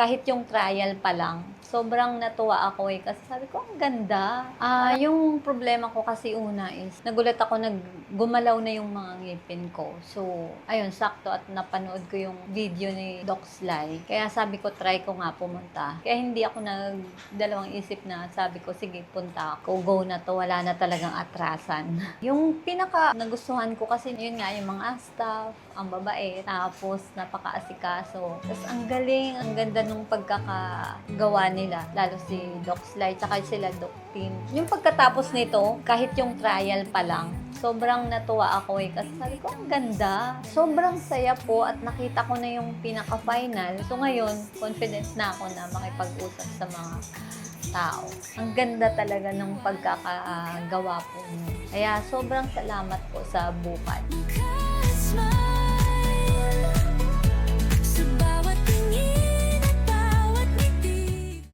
kahit yung trial pa lang, sobrang natuwa ako eh. Kasi sabi ko, ang ganda. Ah, yung problema ko kasi una is, nagulat ako nag gumalaw na yung mga ngipin ko. So, ayun, sakto at napanood ko yung video ni Doc Sly. Kaya sabi ko, try ko nga pumunta. Kaya hindi ako nagdalawang isip na sabi ko, sige, punta ako. Go na to, wala na talagang atrasan. yung pinaka nagustuhan ko kasi yun nga, yung mga staff, ang babae, tapos napaka-asikaso. Tapos ang galing, ang ganda nung pagkakagawa nila, lalo si Doc Sly, tsaka sila Doc Tin. Yung pagkatapos nito, kahit yung trial pa lang, sobrang natuwa ako eh. Kasi sabi ko, ang ganda. Sobrang saya po at nakita ko na yung pinaka-final. So ngayon, confident na ako na makipag-usap sa mga tao. Ang ganda talaga ng pagkakagawa po niyo. Kaya sobrang salamat po sa my